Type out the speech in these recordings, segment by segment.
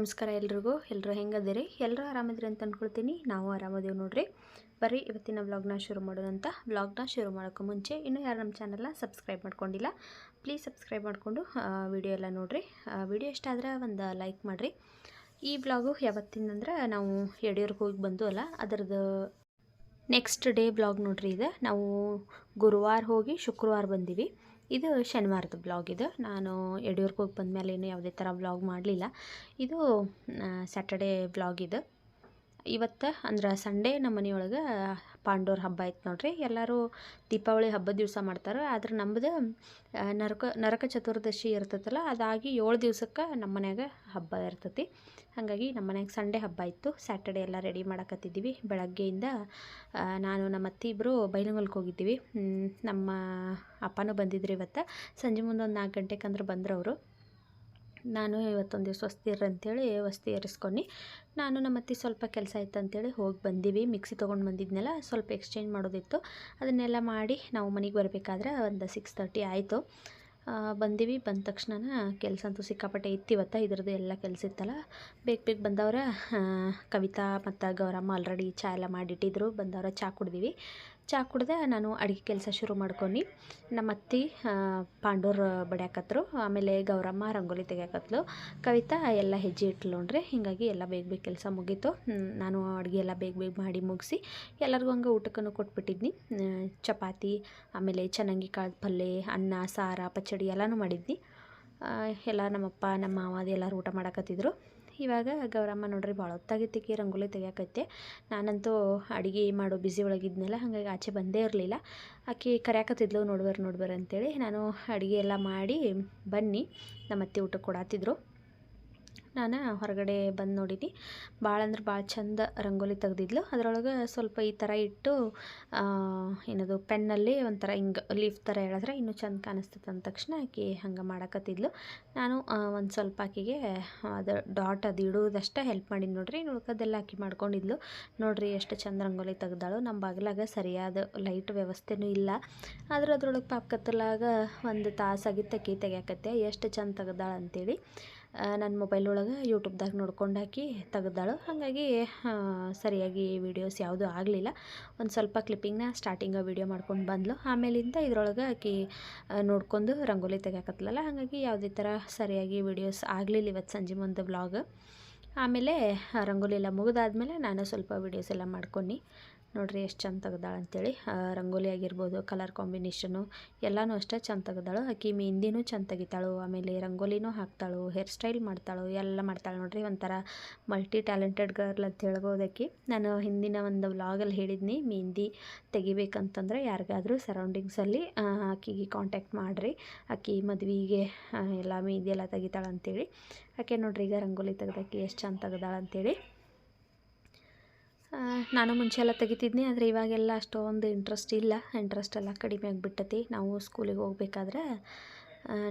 ನಮಸ್ಕಾರ ಎಲ್ರಿಗೂ. ಎಲ್ಲರೂ ಹೆಂಗದಿರಿ? ಎಲ್ಲರೂ ಆರಾಮದಿರಿ ಅಂತ ಅಂದ್ಕೊಳ್ತೀನಿ ನಾವು ಆರಾಮದೇವು ನೋಡ್ರಿ. ಬರ್ರಿ, ಇವತ್ತಿನ ವ್ಲಾಗ್ನ ಶುರು ಮಾಡೋದಂತ ವ್ಲಾಗ್ನ ಶುರು ಮಾಡೋಕ್ಕೆ ಮುಂಚೆ ಇನ್ನೂ ಯಾರು ನಮ್ಮ ಚಾನಲ್ನ ಸಬ್ಸ್ಕ್ರೈಬ್ ಮಾಡ್ಕೊಂಡಿಲ್ಲ ಪ್ಲೀಸ್ ಸಬ್ಸ್ಕ್ರೈಬ್ ಮಾಡಿಕೊಂಡು ವಿಡಿಯೋ ಎಲ್ಲ ನೋಡಿರಿ. ವಿಡಿಯೋ ಇಷ್ಟ ಆದ್ರೆ ಒಂದು ಲೈಕ್ ಮಾಡಿರಿ. ಈ ವ್ಲಾಗು ಯಾವತ್ತಿಂದಂದ್ರೆ ನಾವು ಯಡಿಯೂರಿಗೆ ಹೋಗಿ ಬಂದು ಅಲ್ಲ, ಅದರದ್ದು ನೆಕ್ಸ್ಟ್ ಡೇ ಬ್ಲಾಗ್ ನೋಡ್ರಿ ಇದು. ನಾವು ಗುರುವಾರ ಹೋಗಿ ಶುಕ್ರವಾರ ಬಂದೀವಿ. ಇದು ಶನಿವಾರದ ಬ್ಲಾಗ್ ಇದು. ನಾನು ಯಡಿಯೂರ್ಗೆ ಹೋಗಿ ಬಂದಮೇಲೆ ಏನು ಯಾವುದೇ ಥರ ಬ್ಲಾಗ್ ಮಾಡಲಿಲ್ಲ. ಇದು ಸ್ಯಾಟರ್ಡೇ ಬ್ಲಾಗ್ ಇದು. ಇವತ್ತು ಅಂದ್ರೆ ಸಂಡೇ ನಮ್ಮ ಮನೆಯೊಳಗೆ ಪಾಂಡೋರ್ ಹಬ್ಬ ಐತೆ ನೋಡ್ರಿ. ಎಲ್ಲರೂ ದೀಪಾವಳಿ ಹಬ್ಬದ ದಿವಸ ಮಾಡ್ತಾರೆ. ಆದ್ರೆ ನಮ್ಮದು ನರಕ ನರಕ ಚತುರ್ದಶಿ ಇರ್ತೈತಲ್ಲ, ಅದಾಗಿ ಏಳು ದಿವ್ಸಕ್ಕೆ ನಮ್ಮ ಮನ್ಯಾಗ ಹಬ್ಬ ಇರ್ತೈತಿ. ಹಾಗಾಗಿ ನಮ್ಮ ಮನೆಗೆ ಸಂಡೇ ಹಬ್ಬ ಇತ್ತು. ಸ್ಯಾಟರ್ಡೇ ಎಲ್ಲ ರೆಡಿ ಮಾಡಕತ್ತಿದ್ದೀವಿ. ಬೆಳಗ್ಗೆಯಿಂದ ನಾನು ನಮ್ಮ ಅತ್ತೆ ಇಬ್ಬರು ಬೈಲಂಗಲ್ಗೆ ಹೋಗಿದ್ದೀವಿ. ನಮ್ಮ ಅಪ್ಪನೂ ಬಂದಿದ್ರು ಇವತ್ತು. ಸಂಜೆ ಮುಂದೆ ಒಂದು ನಾಲ್ಕು ಗಂಟೆಗೆ ಅಂದ್ರೆ ಬಂದ್ರು ಅವರು. ನಾನು ಇವತ್ತೊಂದು ದಿವಸ ವಸ್ತಿ ಇರ್ರಿ ಅಂತೇಳಿ ವಸ್ತಿ ಏರಿಸ್ಕೊಂಡು, ನಾನು ನಮ್ಮ ಅತ್ತೆ ಸ್ವಲ್ಪ ಕೆಲಸ ಇತ್ತು ಅಂತೇಳಿ ಹೋಗಿ ಬಂದೀವಿ. ಮಿಕ್ಸಿ ತೊಗೊಂಡು ಬಂದಿದ್ನೆಲ್ಲ, ಸ್ವಲ್ಪ ಎಕ್ಸ್ಚೇಂಜ್ ಮಾಡೋದಿತ್ತು. ಅದನ್ನೆಲ್ಲ ಮಾಡಿ ನಾವು ಮನೆಗೆ ಬರಬೇಕಾದ್ರೆ ಒಂದು ಸಿಕ್ಸ್ ತರ್ಟಿ ಆಯಿತು. ಬಂದೀವಿ. ಬಂದ ತಕ್ಷಣ ಕೆಲಸ ಅಂತೂ ಸಿಕ್ಕಾಪಟ್ಟೆ ಇತ್ತು ಇವತ್ತು ಇದ್ರದ್ದು ಎಲ್ಲ ಕೆಲಸ ಇತ್ತಲ್ಲ. ಬೇಗ ಬೇಗ ಬಂದವರ ಕವಿತಾ ಮತ್ತು ಗೌರಮ್ಮ ಆಲ್ರೆಡಿ ಚಾ ಎಲ್ಲ ಮಾಡಿಟ್ಟಿದ್ರು. ಬಂದವ್ರೆ ಚಾ ಕುಡ್ದೀವಿ. ಚಾ ಕುಡ್ದೆ ನಾನು ಅಡುಗೆ ಕೆಲಸ ಶುರು ಮಾಡ್ಕೊಂಡು. ನಮ್ಮ ಅತ್ತೆ ಪಾಂಡೂರ್ ಬಡಿಯಾಕತ್ರು, ಆಮೇಲೆ ಗೌರಮ್ಮ ರಂಗೋಲಿ ತೆಗಿಯಾಕತ್ಲು. ಕವಿತಾ, ಎಲ್ಲ ಹೆಜ್ಜೆ ಇಟ್ಲು ನೋಡ್ರಿ, ಹೀಗಾಗಿ ಎಲ್ಲ ಬೇಗ ಬೇಗ ಕೆಲಸ ಮುಗೀತು. ನಾನು ಅಡುಗೆ ಎಲ್ಲ ಬೇಗ ಬೇಗ ಮಾಡಿ ಮುಗಿಸಿ ಎಲ್ಲರಿಗೂ ಹಂಗೆ ಊಟಕ್ಕೂ ಕೊಟ್ಬಿಟ್ಟಿದ್ನಿ. ಚಪಾತಿ, ಆಮೇಲೆ ಚೆನ್ನಾಗಿ ಕಾಳು ಪಲ್ಯ ಅನ್ನ, ಸಾರ, ಪಚ್ಚಡಿ ಎಲ್ಲನೂ ಮಾಡಿದ್ನಿ. ಎಲ್ಲ ನಮ್ಮಪ್ಪ, ನಮ್ಮ ಮಾವ ಎಲ್ಲರೂ ಊಟ ಮಾಡಕತ್ತಿದ್ರು. ಇವಾಗ ಗೌರಮ್ಮ ನೋಡ್ರಿ ಭಾಳ ಹೊತ್ತಾಗಿತ್ತಿಕ್ಕಿ ರಂಗೋಲಿ ತೆಗಿಯಾಕೈತೆ ನಾನಂತೂ ಅಡುಗೆ ಮಾಡೋ ಬ್ಯುಸಿ ಒಳಗಿದ್ನಲ್ಲ, ಹಾಗಾಗಿ ಆಚೆ ಬಂದೇ ಇರಲಿಲ್ಲ. ಆಕೆ ಕರ್ಯಾಕತ್ತಿದ್ಲು, ನೋಡ್ಬರ್ ನೋಡ್ಬರ್ ಅಂತೇಳಿ ನಾನು ಅಡುಗೆ ಎಲ್ಲ ಮಾಡಿ ಬನ್ನಿ ನಮ್ಮ ಅತ್ತೆ ಊಟಕ್ಕೆ ಕೊಡಾತಿದ್ರು. ನಾನು ಹೊರಗಡೆ ಬಂದು ನೋಡೀನಿ ಭಾಳ ಅಂದ್ರೆ ಭಾಳ ಚಂದ ರಂಗೋಲಿ ತೆಗ್ದಿದ್ಲು. ಅದರೊಳಗೆ ಸ್ವಲ್ಪ ಈ ಥರ ಇಟ್ಟು ಏನದು, ಪೆನ್ನಲ್ಲಿ ಒಂಥರ ಹಿಂಗೆ ಲೀಫ್ ಥರ ಹೇಳಿದ್ರೆ ಇನ್ನೂ ಚಂದ ಕಾಣಿಸ್ತದೆ ಅಂದ ತಕ್ಷಣ ಆಕೆ ಹಂಗೆ ಮಾಡಕತ್ತಿದ್ಲು. ನಾನು ಒಂದು ಸ್ವಲ್ಪ ಆಕೆಗೆ ಅದು ಡಾಟ್ ಅದು ಇಡೋದಷ್ಟೇ ಹೆಲ್ಪ್ ಮಾಡಿದ್ದು ನೋಡ್ರಿ. ಉಳ್ಕೋದೆಲ್ಲ ಆಕೆ ಮಾಡ್ಕೊಂಡಿದ್ಲು. ನೋಡ್ರಿ ಎಷ್ಟು ಚಂದ ರಂಗೋಲಿ ತೆಗ್ದಾಳು. ನಮ್ಮ ಬಾಗಿಲಾಗ ಸರಿಯಾದ ಲೈಟ್ ವ್ಯವಸ್ಥೆನೂ ಇಲ್ಲ. ಆದ್ರೆ ಅದ್ರೊಳಗೆ ಪಾಪ ಕತ್ತಲಾಗ ಒಂದು ತಾಸಾಗಿ ತಕ್ಕಿ ತೆಗಿಯಾಕತ್ತೆ. ಎಷ್ಟು ಚಂದ ತೆಗ್ದಾಳ ಅಂತೇಳಿ. ನನ್ನ ಮೊಬೈಲ್ ಒಳಗೆ ಯೂಟ್ಯೂಬ್ದಾಗ ನೋಡ್ಕೊಂಡು ಹಾಕಿ ತೆಗ್ದಾಳು. ಹಾಗಾಗಿ ಸರಿಯಾಗಿ ವೀಡಿಯೋಸ್ ಯಾವುದೂ ಆಗಲಿಲ್ಲ. ಒಂದು ಸ್ವಲ್ಪ ಕ್ಲಿಪ್ಪಿಂಗ್ನ ಸ್ಟಾರ್ಟಿಂಗ ವೀಡಿಯೋ ಮಾಡ್ಕೊಂಡು ಬಂದ್ಲು. ಆಮೇಲಿಂದ ಇದ್ರೊಳಗೆ ಆಕಿ ನೋಡ್ಕೊಂಡು ರಂಗೋಲಿ ತೆಗಿಯಾಕತ್ಲಲ್ಲ. ಹಾಗಾಗಿ ಯಾವುದೇ ಥರ ಸರಿಯಾಗಿ ವೀಡಿಯೋಸ್ ಆಗಲಿಲ್ಲ ಇವತ್ತು ಸಂಜೆ ಮುಂದೆ ಬ್ಲಾಗ್ ಆಮೇಲೆ ರಂಗೋಲಿ ಎಲ್ಲ ಮುಗಿದಾದ್ಮೇಲೆ ನಾನು ಸ್ವಲ್ಪ ವೀಡಿಯೋಸ್ ಎಲ್ಲ ಮಾಡ್ಕೊಂಡು. ನೋಡ್ರಿ ಎಷ್ಟು ಚಂದ ತೆಗ್ದಾಳ ಅಂತೇಳಿ. ರಂಗೋಲಿ ಆಗಿರ್ಬೋದು ಕಲರ್ ಕಾಂಬಿನೇಷನು ಎಲ್ಲನೂ ಅಷ್ಟೇ ಚಂದ ತೆಗ್ದಾಳು. ಆಕೆ ಮೆಹಂದಿನೂ ಚಂದ ತೆಗಿತಾಳು. ಆಮೇಲೆ ರಂಗೋಲಿನೂ ಹಾಕ್ತಾಳು. Hair style ಮಾಡ್ತಾಳು. ಎಲ್ಲ ಮಾಡ್ತಾಳೆ ನೋಡ್ರಿ. ಒಂಥರ ಮಲ್ಟಿ ಟ್ಯಾಲೆಂಟೆಡ್ ಗರ್ಲ್ ಅಂತ ಹೇಳ್ಬೋದು ಆಕೆ ನಾನು ಹಿಂದಿನ ಒಂದು ವ್ಲಾಗಲ್ಲಿ ಹೇಳಿದ್ನಿ, ಮೆಹಂದಿ ತೆಗಿಬೇಕಂತಂದ್ರೆ ಯಾರಿಗಾದರೂ ಸರೌಂಡಿಂಗ್ಸಲ್ಲಿ ಆಕಿಗೆ ಕಾಂಟ್ಯಾಕ್ಟ್ ಮಾಡಿರಿ. ಆಕಿ ಮದುವೆಗೆ ಎಲ್ಲ ಮೆಹಂದಿ ಎಲ್ಲ ತೆಗಿತಾಳಂತೇಳಿ ಆಕೆ ನೋಡ್ರಿ ಈಗ ರಂಗೋಲಿ ತೆಗ್ದಾಕಿ ಎಷ್ಟು ಚಂದ ತೆಗ್ದಾಳಂತೇಳಿ ನಾನು ಮುಂಚೆ ಎಲ್ಲ ತೆಗಿತಿದ್ನಿ, ಆದರೆ ಇವಾಗೆಲ್ಲ ಅಷ್ಟೊಂದು ಇಂಟ್ರೆಸ್ಟ್ ಇಲ್ಲ. ಇಂಟ್ರೆಸ್ಟ್ ಎಲ್ಲ ಕಡಿಮೆ ಆಗಿಬಿಟ್ಟತಿ. ನಾವು ಸ್ಕೂಲಿಗೆ ಹೋಗ್ಬೇಕಾದ್ರೆ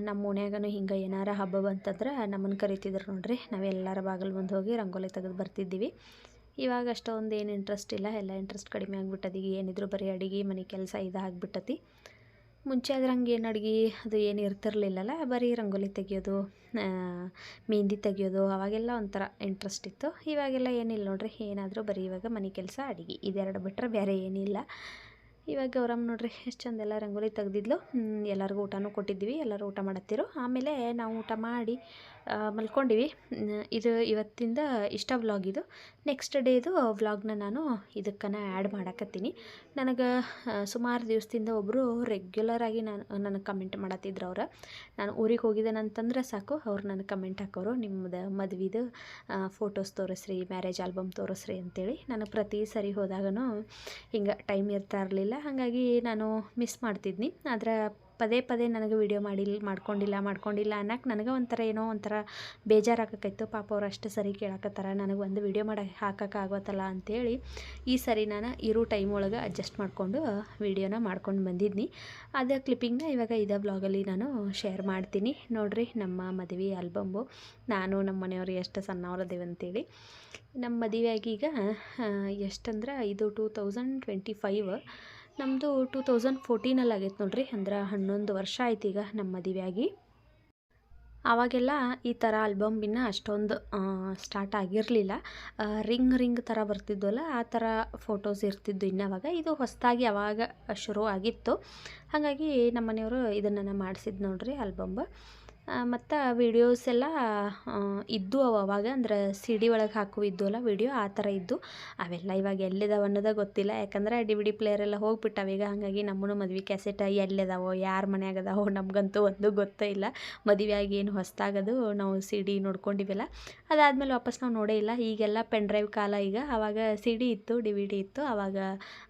ನಮ್ಮ ಓಣ್ಯಾಗನು ಹಿಂಗೆ ಏನಾರ ಹಬ್ಬ ಬಂತಂದ್ರೆ ನಮ್ಮನ್ನು ಕರಿತಿದ್ರು ನೋಡ್ರಿ. ನಾವೆಲ್ಲರ ಬಾಗಿಲು ಮುಂದೆ ಹೋಗಿ ರಂಗೋಲಿ ತೆಗೆದು ಬರ್ತಿದ್ದೀವಿ. ಇವಾಗ ಅಷ್ಟೊಂದು ಏನು ಇಂಟ್ರೆಸ್ಟ್ ಇಲ್ಲ. ಎಲ್ಲ ಇಂಟ್ರೆಸ್ಟ್ ಕಡಿಮೆ ಆಗಿಬಿಟ್ಟದೀಗ ಏನಿದ್ರು ಬರೀ ಅಡುಗೆ, ಮನೆ ಕೆಲಸ ಇದಾಗ್ಬಿಟ್ಟತಿ. ಮುಂಚೆ ಆದ್ರೆ ಹಂಗೆ ಏನು ಅಡುಗೆ ಅದು ಏನು ಇರ್ತಿರಲಿಲ್ಲಲ್ಲ, ಬರೀ ರಂಗೋಲಿ ತೆಗಿಯೋದು ಮೆಹಂದಿ ತೆಗಿಯೋದು, ಅವಾಗೆಲ್ಲ ಒಂಥರ ಇಂಟ್ರೆಸ್ಟ್ ಇತ್ತು. ಇವಾಗೆಲ್ಲ ಏನಿಲ್ಲ ನೋಡ್ರಿ, ಏನಾದರೂ ಬರೀ ಇವಾಗ ಮನೆ ಕೆಲಸ, ಅಡುಗೆ. ಇದೆರಡು ಬಿಟ್ಟರೆ ಬೇರೆ ಏನಿಲ್ಲ. ಇವಾಗ ಗೌರಮ್ಮ ನೋಡ್ರಿ, ಎಷ್ಟು ಚಂದ ಎಲ್ಲ ರಂಗೋಲಿ ತೆಗ್ದಿದ್ಲು. ಎಲ್ಲರಿಗೂ ಊಟನೂ ಕೊಟ್ಟಿದ್ದೀವಿ, ಎಲ್ಲರೂ ಊಟ ಮಾಡತ್ತಿರು. ಆಮೇಲೆ ನಾವು ಊಟ ಮಾಡಿ ಮಲ್ಕೊಂಡಿವಿ. ಇದು ಇವತ್ತಿಂದ ಇಷ್ಟ ವ್ಲಾಗ್ ಇದು. ನೆಕ್ಸ್ಟ್ ಡೇದು ವ್ಲಾಗ್ನ ನಾನು ಇದಕ್ಕನ ಆ್ಯಡ್ ಮಾಡಕತ್ತೀನಿ. ನನಗೆ ಸುಮಾರು ದಿವಸದಿಂದ ಒಬ್ಬರು ರೆಗ್ಯುಲರಾಗಿ ನಾನು, ನನಗೆ ಕಮೆಂಟ್ ಮಾಡತ್ತಿದ್ರು ಅವ್ರು. ನಾನು ಊರಿಗೆ ಹೋಗಿದ್ದೇನಂತಂದ್ರೆ ಸಾಕು, ಅವ್ರು ನನಗೆ ಕಮೆಂಟ್ ಹಾಕೋರು. ನಿಮ್ಮದು ಮದುವೆದು ಫೋಟೋಸ್ ತೋರಿಸ್ರಿ ಮ್ಯಾರೇಜ್ ಆಲ್ಬಮ್ ತೋರಿಸ್ರಿ ಅಂತೇಳಿ. ನಾನು ಪ್ರತಿ ಸರಿ ಹೋದಾಗನೂ ಹಿಂಗೆ ಟೈಮ್ ಇರ್ತಾ ಇರಲಿಲ್ಲ. ಹಾಗಾಗಿ ನಾನು ಮಿಸ್ ಮಾಡ್ತಿದ್ನಿ. ಆದ್ರೆ ಪದೇ ಪದೇ ನನಗೆ ವಿಡಿಯೋ ಮಾಡಿಲ್ಲ ಮಾಡ್ಕೊಂಡಿಲ್ಲ ಮಾಡ್ಕೊಂಡಿಲ್ಲ ಅನ್ನಕ್ಕೆ ನನಗೆ ಒಂಥರ ಏನೋ ಒಂಥರ ಬೇಜಾರಾಗಕೈತು. ಪಾಪ ಅವ್ರು ಅಷ್ಟು ಸರಿ ಕೇಳಕತ್ತಾರ. ನನಗೆ ಒಂದು ವಿಡಿಯೋ ಮಾಡಕ್ಕೆ ಹಾಕೋಕ್ಕಾಗತ್ತಲ್ಲ ಅಂಥೇಳಿ ಈ ಸರಿ ನಾನು ಇರೋ ಟೈಮ್ ಒಳಗೆ ಅಡ್ಜಸ್ಟ್ ಮಾಡಿಕೊಂಡು ವಿಡಿಯೋನ ಮಾಡ್ಕೊಂಡು ಬಂದಿದ್ನಿ. ಅದು ಕ್ಲಿಪ್ಪಿಂಗ್ನ ಇವಾಗ ಇದೇ ಬ್ಲಾಗಲ್ಲಿ ನಾನು ಶೇರ್ ಮಾಡ್ತೀನಿ. ನೋಡಿರಿ ನಮ್ಮ ಮದುವೆ ಆಲ್ಬಮ್ಮು. ನಾನು ನಮ್ಮ ಮನೆಯವ್ರು ಎಷ್ಟು ಸಣ್ಣವರದೇವೆ ಅಂತೇಳಿ. ನಮ್ಮ ಮದುವೆಯಾಗಿ ಈಗ ಎಷ್ಟಂದ್ರೆ ಇದು ಟೂ ತೌಸಂಡ್ ಟ್ವೆಂಟಿ ಫೈವ್ ನಮ್ಮದು ಟೂ ತೌಸಂಡ್ ಫೋರ್ಟೀನಲ್ಲಿ ಆಗೈತೆ ನೋಡ್ರಿ, ಅಂದ್ರೆ ಹನ್ನೊಂದು ವರ್ಷ ಆಯ್ತು ಈಗ ನಮ್ಮ ಮದುವೆಯಾಗಿ. ಆವಾಗೆಲ್ಲ ಈ ಥರ ಆಲ್ಬಮ್ ಇನ್ನೂ ಅಷ್ಟೊಂದು ಸ್ಟಾರ್ಟ್ ಆಗಿರಲಿಲ್ಲ. ರಿಂಗ್ ರಿಂಗ್ ಥರ ಬರ್ತಿದ್ವಲ್ಲ, ಆ ಥರ ಫೋಟೋಸ್ ಇರ್ತಿದ್ದು ಇನ್ನು ಅವಾಗ. ಇದು ಹೊಸದಾಗಿ ಅವಾಗ ಶುರು ಆಗಿತ್ತು. ಹಾಗಾಗಿ ನಮ್ಮ ಮನೆಯವರು ಇದನ್ನು ಮಾಡಿಸಿದ್ದು ನೋಡ್ರಿ ಆಲ್ಬಮ್ ಮತ್ತು ವೀಡಿಯೋಸ್ ಎಲ್ಲ ಇದ್ದು ಅವ ಅವಾಗ. ಅಂದ್ರೆ ಸಿ ಡಿ ಒಳಗೆ ಹಾಕು ಅಲ್ಲ ವೀಡಿಯೋ ಆ ಥರ ಇದ್ದು. ಅವೆಲ್ಲ ಇವಾಗ ಎಲ್ಲಿದಾವೆ ಅನ್ನೋದೇ ಗೊತ್ತಿಲ್ಲ. ಯಾಕಂದ್ರೆ ಡಿ ವಿ ಡಿ ಪ್ಲೇಯರ್ ಎಲ್ಲ ಹೋಗ್ಬಿಟ್ಟವೆ. ಈಗ ಹಾಗಾಗಿ ನಮ್ಮನ್ನು ಮದ್ವೆ ಕ್ಯಾಸೆಟ್ ಎಲ್ಲಿದಾವೋ, ಯಾರ ಮನ್ಯಾಗ ಅದಾವೋ ನಮಗಂತೂ ಒಂದು ಗೊತ್ತೇ ಇಲ್ಲ. ಮದುವೆಯಾಗಿ ಏನು ಹೊಸ್ದಾಗದು ನಾವು ಸಿ ಡಿ ನೋಡ್ಕೊಂಡಿವೆಲ್ಲ. ಅದಾದಮೇಲೆ ವಾಪಸ್ ನಾವು ನೋಡೇ ಇಲ್ಲ. ಈಗೆಲ್ಲ ಪೆನ್ ಡ್ರೈವ್ ಕಾಲ ಈಗ. ಅವಾಗ ಸಿ ಡಿ ಇತ್ತು ಡಿ ವಿ ಡಿ ಇತ್ತು. ಅವಾಗ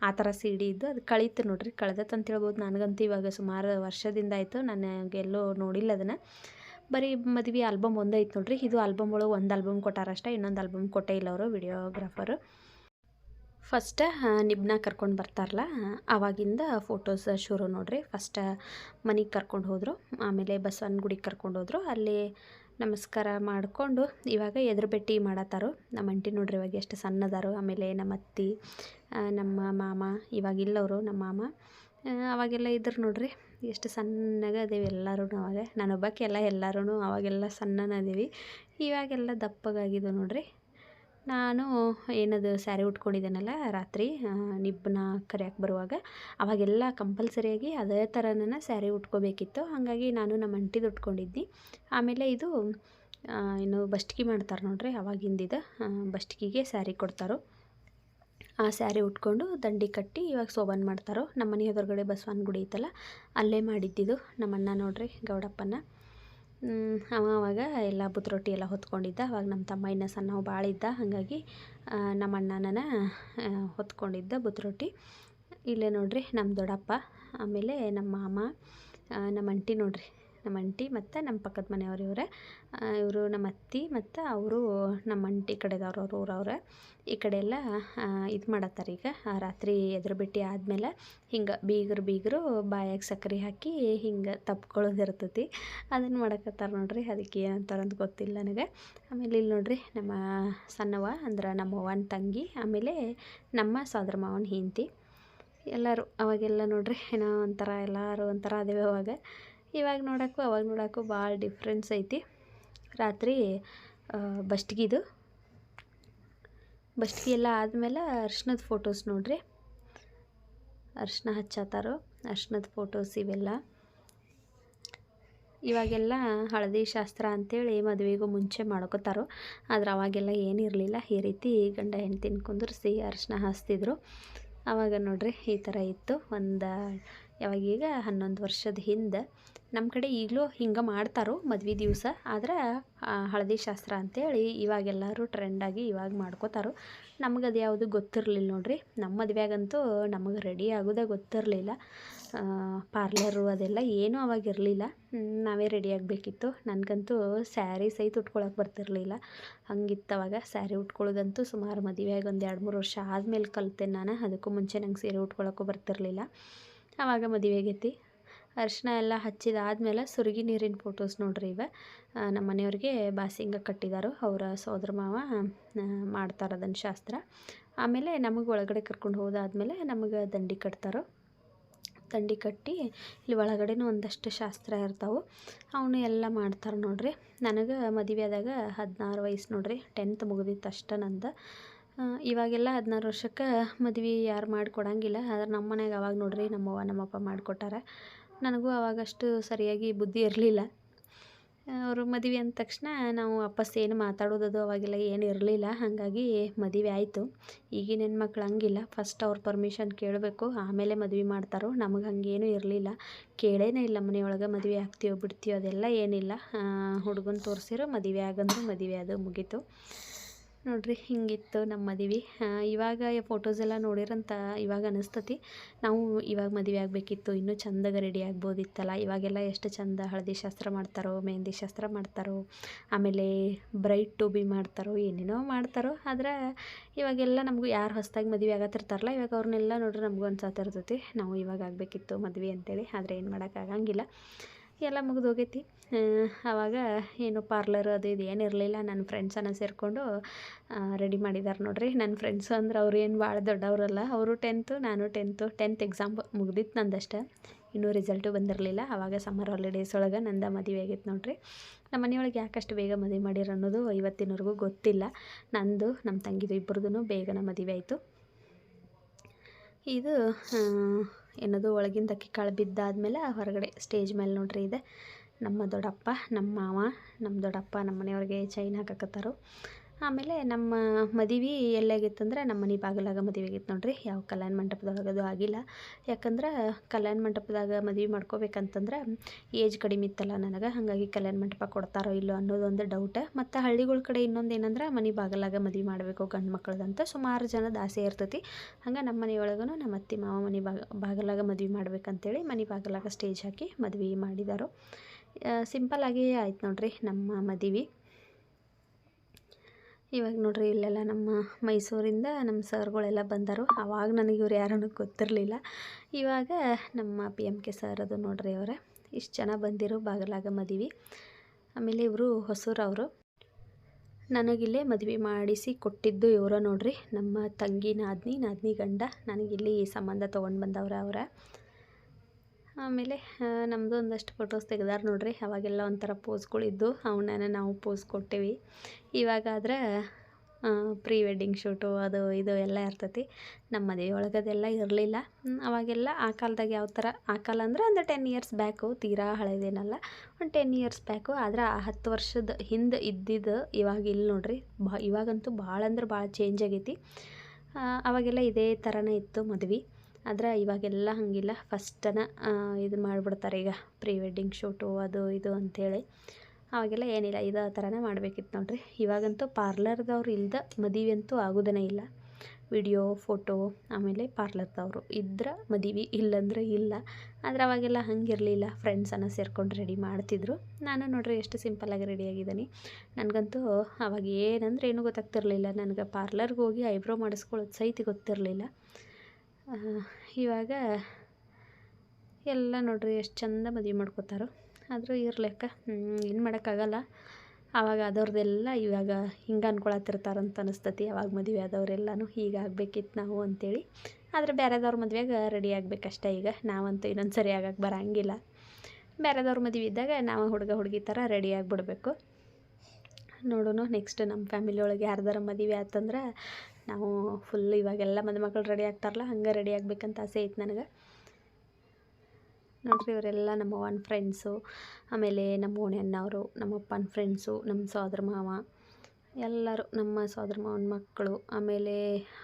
ಆ ಥರ ಸಿ ಡಿ ಇದ್ದು. ಅದು ಕಳೀತು ನೋಡ್ರಿ. ಕಳೆದತ್ತಂತ ಹೇಳ್ಬೋದು. ನನಗಂತೂ ಇವಾಗ ಸುಮಾರು ವರ್ಷದಿಂದ ಆಯಿತು. ನನಗೆಲ್ಲೂ ನೋಡಿಲ್ಲ ಅದನ್ನು. ಬರೀ ಮದುವೆ ಆಲ್ಬಮ್ ಒಂದೇ ಐತೆ ನೋಡ್ರಿ. ಇದು ಆಲ್ಬಮ್ ಒಳಗೆ ಒಂದು ಆಲ್ಬಮ್ ಕೊಟ್ಟಾರಷ್ಟೇ, ಇನ್ನೊಂದು ಆಲ್ಬಮ್ ಕೊಟ್ಟೇ ಇಲ್ಲ ಅವರು ವಿಡಿಯೋಗ್ರಾಫರು. ಫಸ್ಟ್ ನಿಬ್ನ ಕರ್ಕೊಂಡು ಬರ್ತಾರಲ್ಲ ಆವಾಗಿಂದ ಫೋಟೋಸ್ ಶುರು ನೋಡ್ರಿ. ಫಸ್ಟ್, ಮನೆಗೆ ಕರ್ಕೊಂಡು ಹೋದರು, ಆಮೇಲೆ ಬಸವನ ಗುಡಿಗೆ ಕರ್ಕೊಂಡು ಹೋದರು. ಅಲ್ಲಿ ನಮಸ್ಕಾರ ಮಾಡಿಕೊಂಡು ಇವಾಗ ಎದುರು ಭೇಟಿ ಮಾಡತ್ತಾರು. ನಮ್ಮ ಅಂಟಿ ನೋಡ್ರಿ ಇವಾಗ ಎಷ್ಟು ಸಣ್ಣದಾರು, ಆಮೇಲೆ ನಮ್ಮ ಅತ್ತಿ ನಮ್ಮ ಮಾಮ ಇವಾಗಿಲ್ಲವರು ನಮ್ಮ ಮಾಮ. ಅವಾಗೆಲ್ಲ ಇದ್ರು ನೋಡ್ರಿ. ಎಷ್ಟು ಸಣ್ಣಗೆ ಅದೇವಿ ಎಲ್ಲರೂ ಅವಾಗ. ನಾನೊಬ್ಬಾಕಿ ಎಲ್ಲ ಎಲ್ಲರೂ ಅವಾಗೆಲ್ಲ ಸಣ್ಣನ ಅದೀವಿ ಇವಾಗೆಲ್ಲ ದಪ್ಪಗಾಗಿದ್ದು ನೋಡ್ರಿ. ನಾನು ಏನದು ಸ್ಯಾರಿ ಉಟ್ಕೊಂಡಿದ್ದೇನಲ್ಲ ರಾತ್ರಿ ನಿಬ್ಬನ ಕರಿಯಕ್ಕೆ ಬರುವಾಗ, ಅವಾಗೆಲ್ಲ ಕಂಪಲ್ಸರಿಯಾಗಿ ಅದೇ ಥರನ ಸ್ಯಾರಿ ಉಟ್ಕೋಬೇಕಿತ್ತು. ಹಾಗಾಗಿ ನಾನು ನಮ್ಮ ಅಂಟಿದು ಉಟ್ಕೊಂಡಿದ್ದೆ. ಆಮೇಲೆ ಇದು ಏನು ಬಸ್ಟಿಗೆ ಮಾಡ್ತಾರೆ ನೋಡ್ರಿ, ಅವಾಗಿಂದಿದು ಬಸ್ಟಿಗೆಗೆ ಸ್ಯಾರಿ ಕೊಡ್ತಾರೋ. ಆ ಸ್ಯಾರಿ ಉಟ್ಕೊಂಡು ದಂಡಿ ಕಟ್ಟಿ ಇವಾಗ ಸೋಬನ್ ಮಾಡ್ತಾರೋ, ನಮ್ಮ ಮನೆ ಎದುರುಗಡೆ ಬಸವನ ಗುಡಿ ಐತಲ್ಲ, ಅಲ್ಲೇ ಮಾಡಿದ್ದಿದ್ದು ನಮ್ಮ ಅಣ್ಣ ನೋಡ್ರಿ ಗೌಡಪ್ಪನ. ಅವ ಅವಾಗ ಎಲ್ಲ ಬುದ್ರೊಟ್ಟಿ ಎಲ್ಲ ಹೊತ್ಕೊಂಡಿದ್ದ, ಅವಾಗ ನಮ್ಮ ತಮ್ಮ ಇನ್ನ ಸಣ್ಣವು ಭಾಳ ಇದ್ದ, ಹಾಗಾಗಿ ನಮ್ಮ ಅಣ್ಣನ ಹೊತ್ಕೊಂಡಿದ್ದ ಬುದ್ರೊಟ್ಟಿ ಇಲ್ಲೇ ನೋಡ್ರಿ ನಮ್ಮ ದೊಡ್ಡಪ್ಪ, ಆಮೇಲೆ ನಮ್ಮ ಮಾಮ ನಮ್ಮ ಅಂಟಿ ನೋಡ್ರಿ ನಮ್ಮ ಅಂಟಿ ಮತ್ತು ನಮ್ಮ ಪಕ್ಕದ ಮನೆಯವ್ರು ಇವರೇ. ಇವರು ನಮ್ಮ ಅತ್ತಿ ಮತ್ತು ಅವರು ನಮ್ಮ ಅಂಟಿ ಕಡೆದವ್ರು ಅವ್ರು ಊರವ್ರೆ. ಈ ಕಡೆ ಎಲ್ಲ ಇದು ಮಾಡತ್ತಾರೆ ಈಗ. ರಾತ್ರಿ ಎದುರು ಬಿಟ್ಟು ಆದಮೇಲೆ ಹಿಂಗೆ ಬೀಗರು ಬೀಗರು ಬಾಯಾಗ ಸಕ್ಕರೆ ಹಾಕಿ ಹಿಂಗೆ ತಪ್ಕೊಳ್ಳೋದು ಇರ್ತೈತಿ. ಅದನ್ನು ಮಾಡಕತ್ತಾರ ನೋಡ್ರಿ, ಅದಕ್ಕೆ ಏನಂತಾರೆ ಅಂತ ಗೊತ್ತಿಲ್ಲ ನನಗೆ. ಆಮೇಲೆ ಇಲ್ಲಿ ನೋಡ್ರಿ ನಮ್ಮ ಸಣ್ಣವ ಅಂದ್ರೆ ನಮ್ಮ ಅವ್ವನ ತಂಗಿ, ಆಮೇಲೆ ನಮ್ಮ ಸೋದರ ಮಾವನ ಹೆಂಡತಿ. ಎಲ್ಲರೂ ಅವಾಗೆಲ್ಲ ನೋಡಿರಿ ಏನೋ ಒಂಥರ ಎಲ್ಲರೂ ಒಂಥರ ಅದೇವೆ ಅವಾಗ. ಇವಾಗ ನೋಡೋಕ್ಕೂ, ಅವಾಗ ನೋಡೋಕ್ಕೂ ಭಾಳ ಡಿಫ್ರೆನ್ಸ್ ಐತಿ. ರಾತ್ರಿ ಬಸ್ಟ್ಗಿದು ಬಸ್ಟ್ಗಿ ಎಲ್ಲ ಆದಮೇಲೆ ಅರ್ಶಿನದ ಫೋಟೋಸ್ ನೋಡ್ರಿ. ಅರ್ಶಿನ ಹಚ್ಚತ್ತಾರೋ ಅರ್ಶಿನದ ಫೋಟೋಸ್ ಇವೆಲ್ಲ. ಇವಾಗೆಲ್ಲ ಹಳದಿ ಶಾಸ್ತ್ರ ಅಂತೇಳಿ ಮದುವೆಗೂ ಮುಂಚೆ ಮಾಡ್ಕೋತಾರೋ, ಆದ್ರೆ ಅವಾಗೆಲ್ಲ ಏನಿರಲಿಲ್ಲ ಈ ರೀತಿ ಗಂಡ ಹೆಂಡ್ತಿನ ಕುಂದಿರಿಸಿ ಅರ್ಶಿನ ಹಾಸ್ತಿದ್ರು. ಆವಾಗ ನೋಡ್ರಿ ಈ ಥರ ಇತ್ತು. ಒಂದು, ಯಾವಾಗೀಗ ಹನ್ನೊಂದು ವರ್ಷದ ಹಿಂದೆ ನಮ್ಮ ಕಡೆ ಈಗಲೂ ಹಿಂಗೆ ಮಾಡ್ತಾರೋ ಮದ್ವೆ ದಿವಸ. ಆದ್ರೆ ಹಳದಿ ಶಾಸ್ತ್ರ ಅಂತೇಳಿ ಇವಾಗೆಲ್ಲರೂ ಟ್ರೆಂಡಾಗಿ ಇವಾಗ ಮಾಡ್ಕೋತಾರೋ. ನಮ್ಗೆ ಅದು ಯಾವುದು ಗೊತ್ತಿರಲಿಲ್ಲ ನೋಡ್ರಿ. ನಮ್ಮ ಮದುವೆಗಂತೂ ನಮಗೆ ರೆಡಿ ಆಗೋದೇ ಗೊತ್ತಿರಲಿಲ್ಲ. ಪಾರ್ಲರು ಅದೆಲ್ಲ ಏನೂ ಅವಾಗಿರಲಿಲ್ಲ ನಾವೇ ರೆಡಿ ಆಗಬೇಕಿತ್ತು. ನನಗಂತೂ ಸ್ಯಾರಿ ಸಹಿತ ಉಟ್ಕೊಳಕ್ಕೆ ಬರ್ತಿರಲಿಲ್ಲ. ಹಂಗಿತ್ತು ಅವಾಗ ಸ್ಯಾರಿ ಉಟ್ಕೊಳ್ಳೋದಂತೂ ಸುಮಾರು ಮದುವೆಯಾಗಿ ಒಂದು ಎರಡು ಮೂರು ವರ್ಷ ಆದಮೇಲೆ ಕಲಿತೆ ನಾನು. ಅದಕ್ಕೂ ಮುಂಚೆ ನಂಗೆ ಸೀರೆ ಉಟ್ಕೊಳ್ಳೋಕ್ಕೂ ಬರ್ತಿರಲಿಲ್ಲ. ಆವಾಗ ಮದುವೆ ಆಗೈತಿ ಅರಿಶಿನ ಎಲ್ಲ ಹಚ್ಚಿದಾದ್ಮೇಲೆ ಸುರುಗಿ ನೀರಿನ ಫೋಟೋಸ್ ನೋಡ್ರಿ ಇವೆ. ನಮ್ಮ ಮನೆಯವ್ರಿಗೆ ಬಾಸಿಂಗ ಕಟ್ಟಿದಾರೋ. ಅವರ ಸೋದರ ಮಾವ ಮಾಡ್ತಾರೆ ಅದನ್ನು ಶಾಸ್ತ್ರ. ಆಮೇಲೆ ನಮಗೆ ಒಳಗಡೆ ಕರ್ಕೊಂಡು ಹೋದಾದ್ಮೇಲೆ ನಮಗೆ ದಂಡಿ ಕಟ್ತಾರೋ. ದಂಡಿ ಕಟ್ಟಿ ಇಲ್ಲಿ ಒಳಗಡೆನೂ ಒಂದಷ್ಟು ಶಾಸ್ತ್ರ ಇರ್ತಾವೆ. ಅವನು ಎಲ್ಲ ಮಾಡ್ತಾರೆ ನೋಡ್ರಿ. ನನಗೆ ಮದುವೆ ಆದಾಗ ಹದಿನಾರು ವಯಸ್ಸು ನೋಡ್ರಿ. ಟೆಂತ್ ಮುಗಿದಿತ್ತು ಅಷ್ಟೇ ನಂದು. ಇವಾಗೆಲ್ಲ ಹದಿನಾರು ವರ್ಷಕ್ಕೆ ಮದುವೆ ಯಾರು ಮಾಡಿಕೊಡಂಗಿಲ್ಲ. ಆದ್ರೆ ನಮ್ಮ ಮನ್ಯಾಗ ಅವಾಗ ನೋಡ್ರಿ ನಮ್ಮವ್ವ, ನಮ್ಮಪ್ಪ ಮಾಡಿಕೊಟ್ಟಾರ. ನನಗೂ ಅವಾಗಷ್ಟು ಸರಿಯಾಗಿ ಬುದ್ಧಿ ಇರಲಿಲ್ಲ. ಅವರು ಮದುವೆ ಅಂದ ತಕ್ಷಣ ನಾವು ಅಪ್ಪಸ್ ಏನು ಮಾತಾಡೋದದು ಅವಾಗೆಲ್ಲ, ಏನು ಇರಲಿಲ್ಲ. ಹಾಗಾಗಿ ಮದುವೆ ಆಯಿತು. ಈಗಿನ ಹೆಣ್ಮಕ್ಳು ಹಂಗಿಲ್ಲ. ಫಸ್ಟ್ ಅವ್ರ ಪರ್ಮಿಷನ್ ಕೇಳಬೇಕು. ಆಮೇಲೆ ಮದುವೆ ಮಾಡ್ತಾರೋ, ನಮಗೆ ಹಂಗೇನು ಇರಲಿಲ್ಲ. ಕೇಳೇನೇ ಇಲ್ಲ ಮನೆಯೊಳಗೆ ಮದುವೆ ಆಗ್ತೀವೋ ಬಿಡ್ತೀವೋ ಅದೆಲ್ಲ ಏನಿಲ್ಲ. ಹುಡುಗನ ತೋರಿಸಿರೋ ಮದುವೆ ಆಗಂದ್ರೆ ಮದುವೆ ಅದು ಮುಗೀತು. ನೋಡ್ರಿ ಹಿಂಗಿತ್ತು ನಮ್ಮ ಮದುವೆ. ಇವಾಗ ಫೋಟೋಸ್ ಎಲ್ಲ ನೋಡಿರಂತ ಇವಾಗ ಅನಿಸ್ತತಿ. ನಾವು ಇವಾಗ ಮದುವೆ ಆಗಬೇಕಿತ್ತು, ಇನ್ನೂ ಚಂದಾಗ ರೆಡಿ ಆಗ್ಬೋದಿತ್ತಲ್ಲ. ಇವಾಗೆಲ್ಲ ಎಷ್ಟು ಚಂದ ಹಳದಿ ಶಾಸ್ತ್ರ ಮಾಡ್ತಾರೋ, ಮೆಹಂದಿ ಶಾಸ್ತ್ರ ಮಾಡ್ತಾರೋ, ಆಮೇಲೆ ಬ್ರೈಟ್ ಟು ಬಿ ಮಾಡ್ತಾರೋ, ಏನೇನೋ ಮಾಡ್ತಾರೋ. ಆದ್ರೆ ಇವಾಗೆಲ್ಲ ನಮಗೂ ಯಾರು ಹೊಸದಾಗಿ ಮದುವೆ ಆಗತ್ತಿರ್ತಾರಲ್ಲ, ಇವಾಗ ಅವ್ರನ್ನೆಲ್ಲ ನೋಡ್ರಿ ನಮಗೂ ಅನ್ಸತ್ತಿರ್ತೈತಿ ನಾವು ಇವಾಗ ಆಗಬೇಕಿತ್ತು ಮದುವೆ ಅಂತೇಳಿ. ಆದರೆ ಏನು ಮಾಡೋಕ್ಕಾಗಂಗಿಲ್ಲ ಎಲ್ಲ ಮುಗಿದು ಹೋಗೈತಿ ಆವಾಗ ಏನು ಪಾರ್ಲರ್ ಅದು ಇದು ಏನಿರಲಿಲ್ಲ ನನ್ನ ಫ್ರೆಂಡ್ಸನ್ನು ಸೇರಿಕೊಂಡು ರೆಡಿ ಮಾಡಿದ್ದಾರೆ ನೋಡಿರಿ. ನನ್ನ ಫ್ರೆಂಡ್ಸು ಅಂದ್ರೆ ಅವ್ರು ಏನು ಭಾಳ ದೊಡ್ಡವರಲ್ಲ. ಅವರು ಟೆಂತು ನಾನು ಟೆಂತು ಟೆಂತ್ ಎಕ್ಸಾಮ್ ಮುಗ್ದಿತ್ತು ನಂದಷ್ಟೇ. ಇನ್ನೂ ರಿಸಲ್ಟು ಬಂದಿರಲಿಲ್ಲ. ಆವಾಗ ಸಮ್ಮರ್ ಹಾಲಿಡೇಸ್ ಒಳಗೆ ನಂದ ಮದುವೆ ಆಗೈತೆ ನೋಡಿರಿ. ನಮ್ಮ ಮನೆಯೊಳಗೆ ಯಾಕಷ್ಟು ಬೇಗ ಮದುವೆ ಮಾಡಿರ ಅನ್ನೋದು ಇವತ್ತಿನವರೆಗೂ ಗೊತ್ತಿಲ್ಲ. ನಂದು ನಮ್ಮ ತಂಗಿದು ಇಬ್ಬರದೂ ಬೇಗನೆ ಮದುವೆ ಆಯಿತು. ಇದು ಏನದು ಒಳಗಿಂದ ಅಕ್ಕಿ ಕಾಳು ಬಿದ್ದಾದ್ಮೇಲೆ ಹೊರಗಡೆ ಸ್ಟೇಜ್ ಮೇಲೆ ನೋಡ್ರಿ ಇದೆ. ನಮ್ಮ ದೊಡ್ಡಪ್ಪ, ನಮ್ಮ ಮಾವ, ನಮ್ಮ ದೊಡ್ಡಪ್ಪ, ನಮ್ಮ ಮನೆಯವ್ರಿಗೆ ಚೈನ್ ಹಾಕಕತ್ತಾರು. ಆಮೇಲೆ ನಮ್ಮ ಮದುವೆ ಎಲ್ಲಾಗಿತ್ತಂದ್ರೆ ನಮ್ಮ ಮನೆ ಬಾಗಿಲಾಗ ಮದುವೆ ಆಗಿತ್ತು ನೋಡಿರಿ. ಯಾವ ಕಲ್ಯಾಣ ಮಂಟಪದೊಳಗೆ ಅದು ಆಗಿಲ್ಲ. ಯಾಕಂದ್ರೆ ಕಲ್ಯಾಣ ಮಂಟಪದಾಗ ಮದುವೆ ಮಾಡ್ಕೋಬೇಕಂತಂದ್ರೆ ಏಜ್ ಕಡಿಮೆ ಇತ್ತಲ್ಲ ನನಗೆ. ಹಾಗಾಗಿ ಕಲ್ಯಾಣ ಮಂಟಪ ಕೊಡ್ತಾರೋ ಇಲ್ಲೋ ಅನ್ನೋದೊಂದು ಡೌಟ್ ಮತ್ತು ಹಳ್ಳಿಗಳ ಕಡೆ ಇನ್ನೊಂದು ಏನಂದ್ರೆ ಮನೆ ಬಾಗಿಲಾಗ ಮದುವೆ ಮಾಡಬೇಕು ಗಂಡು ಮಕ್ಕಳದಂತ ಸುಮಾರು ಜನದ ಆಸೆ ಇರ್ತೈತಿ. ಹಂಗೆ ನಮ್ಮ ಮನೆಯೊಳಗೂ ನಮ್ಮ ಅತ್ತೆ ಮಾವ ಮನೆ ಬಾಗ ಬಾಗಿಲಾಗ ಮದುವೆ ಮಾಡ್ಬೇಕಂತೇಳಿ ಮನೆ ಬಾಗಿಲಾಗ ಸ್ಟೇಜ್ ಹಾಕಿ ಮದುವೆ ಮಾಡಿದಾರೋ. ಸಿಂಪಲ್ಲಾಗಿ ಆಯ್ತು ನೋಡಿರಿ ನಮ್ಮ ಮದುವೆ. ಇವಾಗ ನೋಡ್ರಿ ಇಲ್ಲೆಲ್ಲ ನಮ್ಮ ಮೈಸೂರಿಂದ ನಮ್ಮ ಸರ್ಗಳೆಲ್ಲ ಬಂದರು. ಆವಾಗ ನನಗೆ ಇವ್ರು ಯಾರೂ ಗೊತ್ತಿರಲಿಲ್ಲ. ಇವಾಗ ನಮ್ಮ ಪಿ ಎಂ ಕೆ ಸರ್ ಅದು ನೋಡ್ರಿ ಅವರೇ. ಇಷ್ಟು ಜನ ಬಂದಿರೋ ಬಾಗಲಾಗ ಮದುವೆ ಆಮೇಲೆ ಇವರು ಹೊಸೂರವರು. ನನಗಿಲ್ಲೇ ಮದುವೆ ಮಾಡಿಸಿ ಕೊಟ್ಟಿದ್ದು ಇವರ ನೋಡ್ರಿ. ನಮ್ಮ ತಂಗಿ ನಾದ್ನಿ ನಾದ್ನಿ ಗಂಡ. ನನಗಿಲ್ಲಿ ಸಂಬಂಧ ತೊಗೊಂಡು ಬಂದವ್ರ ಅವರ. ಆಮೇಲೆ ನಮ್ಮದು ಒಂದಷ್ಟು ಫೋಟೋಸ್ ತೆಗ್ದಾರ ನೋಡ್ರಿ. ಅವಾಗೆಲ್ಲ ಒಂಥರ ಪೋಸ್ಗಳಿದ್ದು ಅವನ್ನ ನಾವು ಪೋಸ್ ಕೊಟ್ಟೇವಿ. ಇವಾಗಾದ್ರೆ ಪ್ರೀ ವೆಡ್ಡಿಂಗ್ ಶೂಟು ಅದು ಇದು ಎಲ್ಲ ಇರ್ತೈತಿ. ನಮ್ಮ ಮದುವೆ ಒಳಗೆ ಅದೆಲ್ಲ ಇರಲಿಲ್ಲ ಅವಾಗೆಲ್ಲ ಆ ಕಾಲದಾಗ ಯಾವ ಥರ ಆ ಕಾಲ ಅಂದ್ರೆ ಒಂದು ಟೆನ್ ಇಯರ್ಸ್ ಬ್ಯಾಕು ತೀರಾ ಹಳೇದೇನಲ್ಲ, ಒಂದು ಟೆನ್ ಇಯರ್ಸ್ ಬ್ಯಾಕು ಆದ್ರೆ ಆ ಹತ್ತು ವರ್ಷದ ಹಿಂದೆ ಇದ್ದಿದ್ದು ಇವಾಗ ಇಲ್ಲಿ ನೋಡ್ರಿ. ಬಾ, ಇವಾಗಂತೂ ಭಾಳ ಅಂದ್ರೆ ಭಾಳ ಚೇಂಜ್ ಆಗೈತಿ. ಅವಾಗೆಲ್ಲ ಇದೇ ಥರನೇ ಇತ್ತು ಮದ್ವೆ. ಆದ್ರೆ ಇವಾಗೆಲ್ಲ ಹಾಗಿಲ್ಲ. ಫಸ್ಟನ ಇದು ಮಾಡಿಬಿಡ್ತಾರೆ ಈಗ ಪ್ರೀ ವೆಡ್ಡಿಂಗ್ ಶೂಟು ಅದು ಇದು ಅಂಥೇಳಿ ಅವಾಗೆಲ್ಲ ಏನಿಲ್ಲ, ಇದೇ ಥರನೇ ಮಾಡಬೇಕಿತ್ತು ನೋಡಿರಿ. ಇವಾಗಂತೂ ಪಾರ್ಲರ್ದವ್ರು ಇಲ್ದ ಮದುವೆ ಅಂತೂ ಆಗೋದೇ ಇಲ್ಲ. ವಿಡಿಯೋ ಫೋಟೋ ಆಮೇಲೆ ಪಾರ್ಲರ್ದವರು ಇದ್ರೆ ಮದುವೆ ಇಲ್ಲಂದ್ರೆ ಇಲ್ಲ. ಆದ್ರೆ ಅವಾಗೆಲ್ಲ ಹಂಗಿರಲಿಲ್ಲ. ಫ್ರೆಂಡ್ಸನ್ನು ಸೇರ್ಕೊಂಡು ರೆಡಿ ಮಾಡ್ತಿದ್ರು. ನಾನು ನೋಡ್ರಿ ಎಷ್ಟು ಸಿಂಪಲ್ಲಾಗಿ ರೆಡಿಯಾಗಿದ್ದೀನಿ ನನಗಂತೂ ಅವಾಗ ಏನಂದ್ರೆ ಏನೂ ಗೊತ್ತಾಗ್ತಿರಲಿಲ್ಲ. ನನಗೆ ಪಾರ್ಲರ್ಗೆ ಹೋಗಿ ಐಬ್ರೋ ಮಾಡಿಸ್ಕೊಳ್ಳೋದು ಸಹಿತ ಗೊತ್ತಿರಲಿಲ್ಲ. ಇವಾಗ ಎಲ್ಲ ನೋಡ್ರಿ ಎಷ್ಟು ಚಂದ ಮದುವೆ ಮಾಡ್ಕೋತಾರೋ. ಆದರೂ ಇರ್ಲೆಕ್ಕ ಏನು ಮಾಡೋಕ್ಕಾಗಲ್ಲ. ಆವಾಗ ಆದವ್ರದ್ದೆಲ್ಲ ಇವಾಗ ಹಿಂಗೆ ಅನ್ಕೊಳತ್ತಿರ್ತಾರಂತ ಅನಿಸ್ತತಿ. ಅವಾಗ ಮದುವೆ ಆದವರೆಲ್ಲನೂ ಈಗ ಆಗಬೇಕಿತ್ತು ನಾವು ಅಂತೇಳಿ. ಆದರೆ ಬೇರೆದವ್ರ ಮದುವೆಗೆ ರೆಡಿ ಆಗ್ಬೇಕಷ್ಟೇ ಈಗ. ನಾವಂತೂ ಇನ್ನೊಂದು ಸರಿ ಆಗಕ್ಕೆ ಬರಂಗಿಲ್ಲ. ಬೇರೆದವ್ರ ಮದುವೆ ಇದ್ದಾಗ ನಾವು ಹುಡುಗ ಹುಡುಗಿ ಥರ ರೆಡಿ ಆಗಿಬಿಡ್ಬೇಕು. ನೋಡೋಣ ನೆಕ್ಸ್ಟ್ ನಮ್ಮ ಫ್ಯಾಮಿಲಿ ಒಳಗೆ ಯಾರ್ದಾರ ಮದುವೆ ಆತಂದ್ರೆ ನಾವು ಫುಲ್ ಇವಾಗೆಲ್ಲ ಮದುಮಕ್ಳು ರೆಡಿ ಆಗ್ತಾರಲ್ಲ, ಹಂಗೆ ರೆಡಿ ಆಗ್ಬೇಕಂತ ಆಸೆ ಐತೆ ನನಗೆ. ನೋಡಿರಿ ಇವರೆಲ್ಲ ನಮ್ಮ ಅವ್ವನ ಫ್ರೆಂಡ್ಸು ಆಮೇಲೆ ನಮ್ಮ ಓಣಿ ಅಣ್ಣವರು, ನಮ್ಮ ಅಪ್ಪನ ಫ್ರೆಂಡ್ಸು ನಮ್ಮ ಸೋದರ ಮಾವ, ಎಲ್ಲರೂ ನಮ್ಮ ಸೋದರ ಮಾವನ ಮಕ್ಕಳು, ಆಮೇಲೆ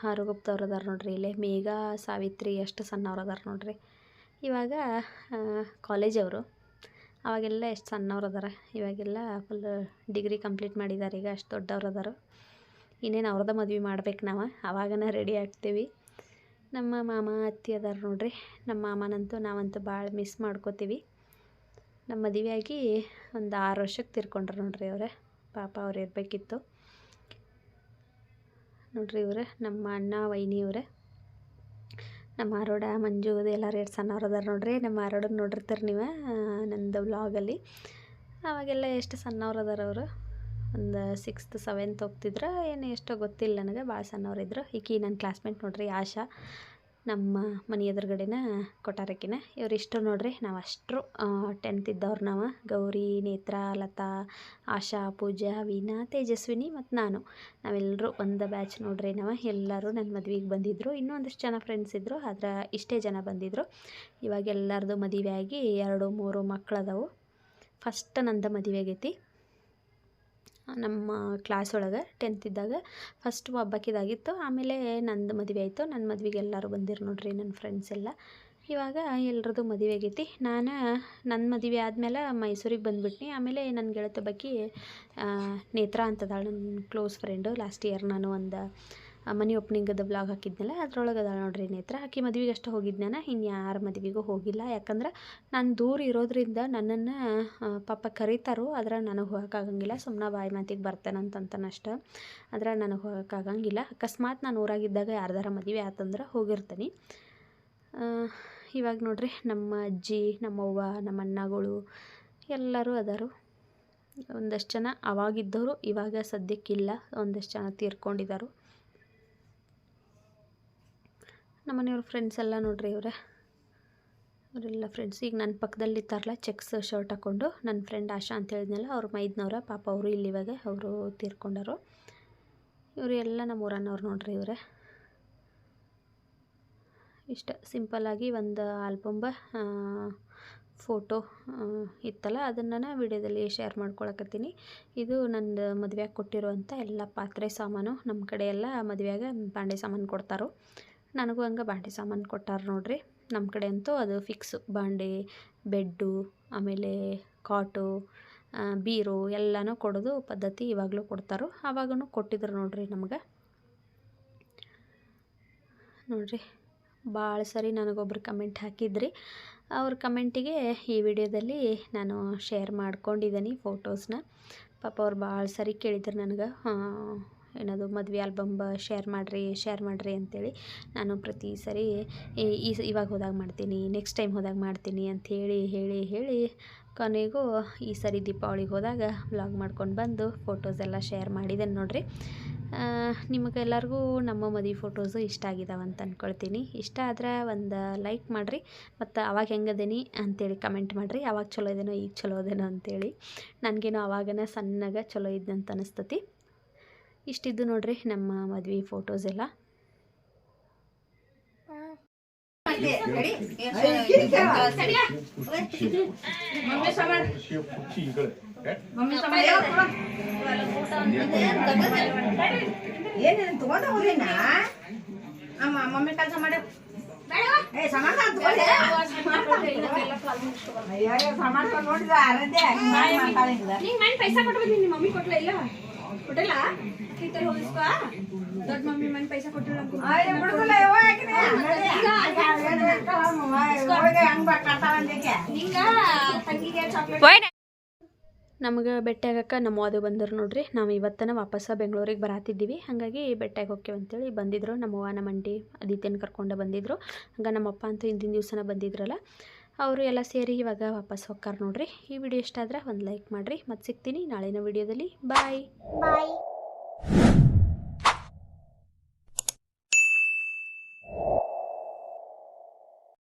ಆರುಗುಪ್ತವ್ರು ಅದಾರ ನೋಡ್ರಿ ಇಲ್ಲೇ, ಮೇಘ, ಸಾವಿತ್ರಿ ಎಷ್ಟು ಸಣ್ಣವ್ರು ಅದಾರ ನೋಡ್ರಿ. ಇವಾಗ ಕಾಲೇಜ್ ಅವರು, ಅವಾಗೆಲ್ಲ ಎಷ್ಟು ಸಣ್ಣವ್ರು ಅದಾರ, ಇವಾಗೆಲ್ಲ ಫುಲ್ ಡಿಗ್ರಿ ಕಂಪ್ಲೀಟ್ ಮಾಡಿದ್ದಾರೆ ಈಗ ಅಷ್ಟು ದೊಡ್ಡವ್ರು ಅದಾರ. ಇನ್ನೇನು ಅವ್ರದ ಮದ್ವೆ ಮಾಡ್ಬೇಕು ನಾವು? ಅವಾಗನ ರೆಡಿ ಆಗ್ತೀವಿ. ನಮ್ಮ ಮಾಮ, ಅತ್ತಿ ಅದಾರ ನೋಡ್ರಿ. ನಮ್ಮ ಮಾಮನಂತೂ ನಾವಂತೂ ಭಾಳ ಮಿಸ್ ಮಾಡ್ಕೋತೀವಿ. ನಮ್ಮ ಮದುವೆಯಾಗಿ ಒಂದು ಆರು ವರ್ಷಕ್ಕೆ ತಿರ್ಕೊಂಡ್ರು ನೋಡ್ರಿ ಅವರೇ. ಪಾಪ ಅವ್ರು ಇರಬೇಕಿತ್ತು. ನೋಡ್ರಿ ಇವ್ರೆ, ನಮ್ಮ ಅಣ್ಣ, ವೈನಿ ಇವರೇ. ನಮ್ಮ ಆರೋಡ ಮಂಜು ಎಲ್ಲರೂ ಎರಡು ಸಣ್ಣವ್ರು ಅದಾರ ನೋಡ್ರಿ. ನಮ್ಮ ಆರೋಡನ್ನ ನೋಡಿರ್ತಾರೆ ನೀವು ನಂದು ವ್ಲಾಗಲ್ಲಿ ಅವಾಗೆಲ್ಲ ಎಷ್ಟು ಸಣ್ಣವ್ರು ಅದಾರ ಅವರು? ಒಂದು ಸಿಕ್ಸ್ತ್ ಸೆವೆಂತ್ ಹೋಗ್ತಿದ್ರೆ ಏನು ಎಷ್ಟೋ ಗೊತ್ತಿಲ್ಲ ನನಗೆ. ಭಾಳ ಸಣ್ಣವ್ರಿದ್ರು. ಈಕಿ ನನ್ನ ಕ್ಲಾಸ್ಮೇಟ್ ನೋಡ್ರಿ, ಆಶಾ. ನಮ್ಮ ಮನೆ ಎದುರುಗಡೆನ ಕೊಟ್ಟಾರಕಿನ ಇಷ್ಟು ನೋಡ್ರಿ, ನಾವು ಅಷ್ಟರು ಟೆಂತ್ ಇದ್ದವ್ರು ನಾವು. ಗೌರಿ, ನೇತ್ರ, ಲತಾ, ಆಶಾ, ಪೂಜಾ ವೀಣಾ ತೇಜಸ್ವಿನಿ ಮತ್ತು ನಾನು. ನಾವೆಲ್ಲರೂ ಒಂದು ಬ್ಯಾಚ್ ನೋಡ್ರಿ ನಾವು. ಎಲ್ಲರೂ ನನ್ನ ಮದುವೆಗೆ ಬಂದಿದ್ದರು ಇನ್ನೂ ಒಂದಿಷ್ಟು ಜನ ಫ್ರೆಂಡ್ಸ್ ಇದ್ದರು ಆದ್ರೆ ಇಷ್ಟೇ ಜನ ಬಂದಿದ್ದರು ಇವಾಗ ಎಲ್ಲರದು ಮದುವೆ ಆಗಿ ಎರಡು, ಮೂರು ಮಕ್ಕಳದವು ಫಸ್ಟ್ ನಂದು ಮದುವೆ ಆಗೈತಿ ನಮ್ಮ ಕ್ಲಾಸ್ ಒಳಗೆ ಟೆಂತ್ ಇದ್ದಾಗ ಫಸ್ಟ್ ಒಬ್ಬಾಕಿದಾಗಿತ್ತು ಆಮೇಲೆ ನಂದು ಮದುವೆ ಆಯಿತು. ನನ್ನ ಮದುವೆಗೆ ಎಲ್ಲರೂ ಬಂದಿರು ನೋಡ್ರಿ ನನ್ನ ಫ್ರೆಂಡ್ಸ್ ಎಲ್ಲ. ಇವಾಗ ಎಲ್ಲರದು ಮದುವೆ ಆಗೈತಿ. ನಾನು ನನ್ನ ಮದುವೆ ಆದಮೇಲೆ ಮೈಸೂರಿಗೆ ಬಂದುಬಿಟ್ನಿ. ಆಮೇಲೆ ನನ್ನ ಗೆಳತಿ ಬಗ್ಗೆ ನೇತ್ರ ಅಂತದಾಳೆ ನನ್ನ ಕ್ಲೋಸ್ ಫ್ರೆಂಡು ಲಾಸ್ಟ್ ಇಯರ್ ನಾನು ಒಂದು ಮನೆ ಓಪನಿಂಗದ ಬ್ಲಾಗ್ ಹಾಕಿದ್ನಲ್ಲ, ಅದ್ರೊಳಗೆ ಅದಾಳೆ ನೋಡ್ರಿ ನೇತ್ರ ಆಕೆ ಮದುವೆಗೆ ಅಷ್ಟೇ ಹೋಗಿದ್ನ ಇನ್ನು ಯಾರ ಮದುವೆಗೂ ಹೋಗಿಲ್ಲ. ಯಾಕಂದ್ರೆ ನಾನು ದೂರ ಇರೋದ್ರಿಂದ ನನ್ನನ್ನು ಪಾಪ ಕರೀತಾರೋ ಆದ್ರೆ ನನಗೆ ಹೋಗೋಕ್ಕಾಗಂಗಿಲ್ಲ ಸುಮ್ಮನೆ ಬಾಯಿ ಮಾತಿಗೆ ಬರ್ತಾನೆ ಅಷ್ಟೆ. ಆದ್ರೆ ನನಗೆ ಹೋಗೋಕ್ಕಾಗಂಗಿಲ್ಲ ಅಕಸ್ಮಾತ್ ನಾನು ಊರಾಗಿದ್ದಾಗ ಯಾರ್ದಾರ ಮದುವೆ ಆತಂದ್ರೆ ಹೋಗಿರ್ತೀನಿ. ಇವಾಗ ನೋಡ್ರಿ ನಮ್ಮ ಅಜ್ಜಿ, ನಮ್ಮವ್ವ ನಮ್ಮ ಅಣ್ಣಗಳು ಎಲ್ಲರೂ ಅದಾರು. ಒಂದಷ್ಟು ಜನ ಅವಾಗಿದ್ದವರು, ಇವಾಗ ಸದ್ಯಕ್ಕಿಲ್ಲ ಒಂದಷ್ಟು ಜನ ತೀರ್ಕೊಂಡಿದ್ದಾರೆ ನಮ್ಮನೆಯವ್ರ ಫ್ರೆಂಡ್ಸ್ ಎಲ್ಲ ನೋಡ್ರಿ ಇವರೇ. ಅವರೆಲ್ಲ ಫ್ರೆಂಡ್ಸ್ ಈಗ ನನ್ನ ಪಕ್ಕದಲ್ಲಿ ಇರ್ತಾರಲ್ಲ ಚೆಕ್ಸ್ ಶರ್ಟ್ ಹಾಕ್ಕೊಂಡು ನನ್ನ ಫ್ರೆಂಡ್ ಆಶಾ ಅಂತ ಹೇಳಿದ್ನಲ್ಲ, ಅವ್ರ ಮೈದ್ನವ್ರ, ಪಾಪ ಅವರು ಇಲ್ಲಿ ಇವಾಗ ಅವರು ತೀರ್ಕೊಂಡರು ಇವರು ಎಲ್ಲ ನಮ್ಮ ಊರನ್ನವ್ರು ನೋಡ್ರಿ ಇವರೇ. ಇಷ್ಟ ಸಿಂಪಲ್ಲಾಗಿ ಒಂದು ಆಲ್ಬಂಬ ಫೋಟೋ ಇತ್ತಲ್ಲ, ಅದನ್ನು ನಾನು ವಿಡಿಯೋದಲ್ಲಿ ಶೇರ್ ಮಾಡ್ಕೊಳಕತ್ತೀನಿ. ಇದು ನಂದು ಮದುವೆಗೆ ಕೊಟ್ಟಿರುವಂಥ ಎಲ್ಲ ಪಾತ್ರೆ ಸಾಮಾನು ನಮ್ಮ ಕಡೆ ಎಲ್ಲ ಮದುವೆಯಾಗ ಬಾಂಡೆ ಸಾಮಾನು ಕೊಡ್ತಾರೋ. ನನಗೂ ಹಂಗೆ ಬಾಂಡೆ ಸಾಮಾನು ಕೊಟ್ಟಾರ ನೋಡ್ರಿ. ನಮ್ಮ ಕಡೆ ಅಂತೂ ಅದು ಫಿಕ್ಸು ಬಾಂಡೆ, ಬೆಡ್ಡು, ಆಮೇಲೆ ಕಾಟು ಬೀರು ಎಲ್ಲನೂ ಕೊಡೋದು ಪದ್ಧತಿ ಇವಾಗಲೂ ಕೊಡ್ತಾರೋ. ಆವಾಗೂ ಕೊಟ್ಟಿದ್ರು ನೋಡ್ರಿ ನಮ್ಗೆ. ನೋಡ್ರಿ, ಭಾಳ ಸರಿ ನನಗೊಬ್ರು ಕಮೆಂಟ್ ಹಾಕಿದ್ರಿ. ಅವ್ರ ಕಮೆಂಟಿಗೆ ಈ ವಿಡಿಯೋದಲ್ಲಿ ನಾನು ಶೇರ್ ಮಾಡ್ಕೊಂಡಿದ್ದೀನಿ ಫೋಟೋಸ್ನ ಪಾಪ ಅವ್ರು ಭಾಳ ಸರಿ ಕೇಳಿದ್ರು ನನಗೆ. ಏನದು ಮದುವೆ ಆಲ್ಬಮ್ ಶೇರ್ ಮಾಡಿರಿ ಶೇರ್ ಮಾಡಿರಿ ಅಂತೇಳಿ ನಾನು ಪ್ರತಿ ಸರಿ ಈ- ಇವಾಗ ಹೋದಾಗ ಮಾಡ್ತೀನಿ ನೆಕ್ಸ್ಟ್ ಟೈಮ್ ಹೋದಾಗ ಮಾಡ್ತೀನಿ ಅಂತ ಹೇಳಿ ಹೇಳಿ ಹೇಳಿ ಕೊನೆಗೂ ಈ ಸರಿ ದೀಪಾವಳಿಗೆ ಹೋದಾಗ ವ್ಲಾಗ್ ಮಾಡ್ಕೊಂಡು ಬಂದು ಫೋಟೋಸ್ ಎಲ್ಲ ಶೇರ್ ಮಾಡಿದ್ದೇನೆ ನೋಡಿರಿ. ನಿಮಗೆಲ್ಲರಿಗೂ ನಮ್ಮ ಮದುವೆ ಫೋಟೋಸು ಇಷ್ಟ ಆಗಿದಾವೆ ಅಂತ ಅಂದ್ಕೊಳ್ತೀನಿ ಇಷ್ಟ ಆದ್ರೆ ಒಂದು ಲೈಕ್ ಮಾಡಿರಿ, ಮತ್ತು ಅವಾಗ ಹೆಂಗದೇನಿ ಅಂತೇಳಿ ಕಮೆಂಟ್ ಮಾಡಿರಿ. ಅವಾಗ ಚಲೋ ಇದೇನೋ, ಈಗ ಚಲೋ ಇದೇನೋ ಅಂತೇಳಿ. ನನಗೇನೋ ಅವಾಗನ ಸಣ್ಣಗೆ ಚಲೋ ಇದ್ದಂತ ಅನಿಸ್ತತಿ. ಇಷ್ಟಿದ್ದು ನೋಡ್ರಿ ನಮ್ಮ ಮದ್ವೆ ಫೋಟೋಸ್ ಎಲ್ಲ. ಮಮ್ಮಿ ಕೆಲಸ ಮಾಡಿ ನೋಡಿದ ಅರದೇ ಪೈಸಾ ಕೊಟ್ಟು ಬಂದಿನಿ ಮಮ್ಮಿ ಕೊಟ್ಲ ಇಲ್ಲ ಕೊಟ್ಟಿಲ್ಲ ಕೈತಲ್ಲಿ ಬೆಟ್ಟ ದೊಡ್ಡ ಮಮ್ಮಿ ಮನೆ ಪೈಸಾ ಕೊಟ್ಟಿಲ್ಲ ನಿಂಗ ನಮಗೆ ನಮ್ಮ ಅದು ಬಂದರು ನೋಡ್ರಿ. ನಾವು ಇವತ್ತನ ವಾಪಸ್ ಬೆಂಗಳೂರಿಗೆ ಬರಾತಿದ್ದೀವಿ. ಹಾಗಾಗಿ ಬೆಟ್ಟಾಗಿ ಹೋಗ್ತೇವೆ ಅಂತೇಳಿ ಬಂದಿದ್ರು. ನಮ್ಮವ್ವ ನಮ್ಮ ಅಂಟಿ ಅದಿತ್ಯನ ಕರ್ಕೊಂಡು ಬಂದಿದ್ರು. ಹಂಗೆ ನಮ್ಮಪ್ಪ ಅಂತೂ ಹಿಂದಿನ ದಿವಸನ ಬಂದಿದ್ರಲ್ಲ. ಅವರು ಎಲ್ಲ ಸೇರಿ ಇವಾಗ ವಾಪಸ್ ಹೋಗ್ತಾರೆ ನೋಡ್ರಿ. ಈ ವಿಡಿಯೋ ಇಷ್ಟ ಆದ್ರೆ ಒಂದು ಲೈಕ್ ಮಾಡಿರಿ. ಮತ್ತೆ ಸಿಗ್ತೀನಿ ನಾಳಿನ ವಿಡಿಯೋದಲ್ಲಿ. ಬಾಯ್. Bye.